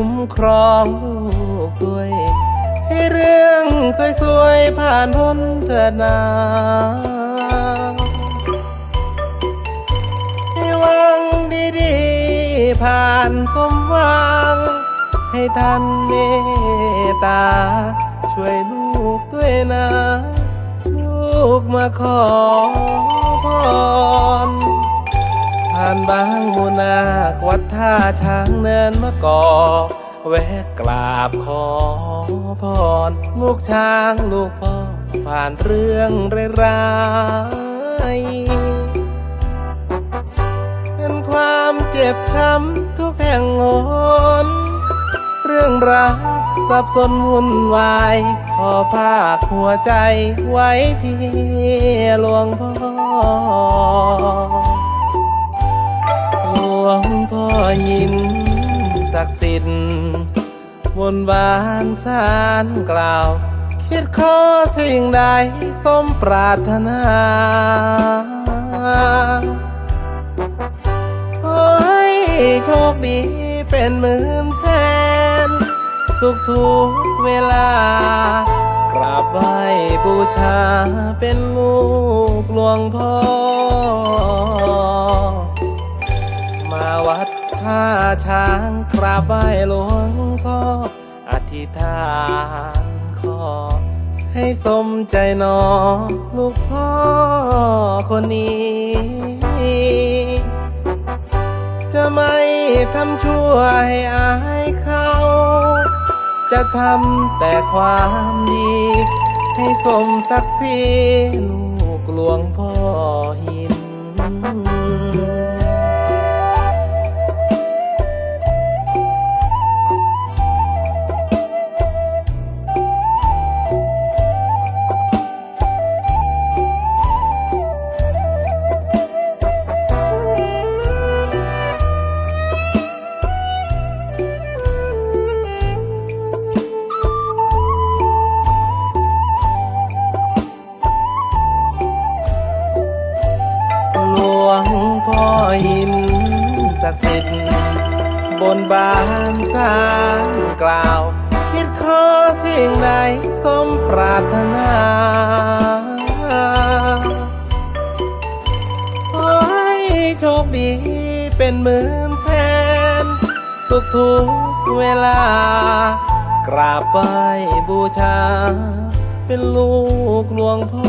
คุ้มครองลูกด้วยให้เรื่องสวยๆ ผ่านพ้นเถิดนาให้วังดีๆ ผ่านสมหวัง ให้ท่านเมตตา ช่วยลูกด้วยนะ ลูกมาขอพร ผ่านบางมูนาควัดท่าช้างเนินมะกอกแวะกราบขอพรลูกช้างลูกพ่อผ่านเรื่องร้ายเป็นความเจ็บช้ำทุกแห่งหนเรื่องรักสับสนวุ่นวาย ขอภาคหัวใจไว้ที่หลวงพ่อ งพ่อหินศักดิ์สิทธิ์บนบานสารกล่าว คิดขอสิ่งใดสมปรารถนาขอให้โชคดีเป็นหมื่นแสน สุขทุกเวลากราบไหว้บูชาเป็นลูกหลวงพ่อ ช้างกราบไหว้หลวงพ่อ อธิษฐานขอ ให้สมใจนอลูกพ่อคนนี้ จะไม่ทำชั่วให้อายเขา จะทำแต่ความดี ให้สมศักดิ์ศรีลูกหลวงพ่อ ศักดิ์สิทธิ์บนบานสารกล่าว คิดขอสิ่งใดสมปรารถนาขอให้โชคดีเป็นหมื่นแสน สุขทุกเวลา กราบไหว้บูชา เป็นลูกหลวงพ่อ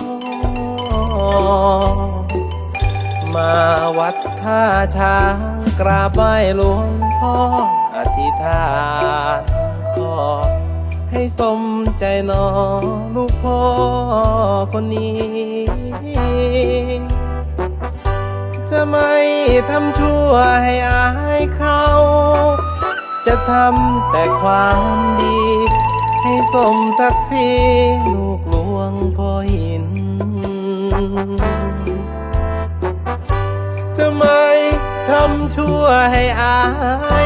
มาวัดท่าช้าง กราบไหว้หลวงพ่ออธิษฐานขอให้สมใจหนอลูกพ่อคนนี้ จะไม่ทำชั่วให้อายเขา จะทำแต่ความดี ให้สมศักดิ์ศรีลูกหลวงพ่อหิน จะไม่ ทำชั่วให้อา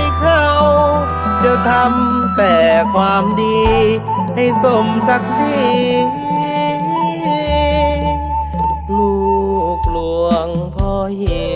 ยเขาจะทำแต่ความดี ให้สมศักดิ์ศรีลูกหลวงพ่อเฮีย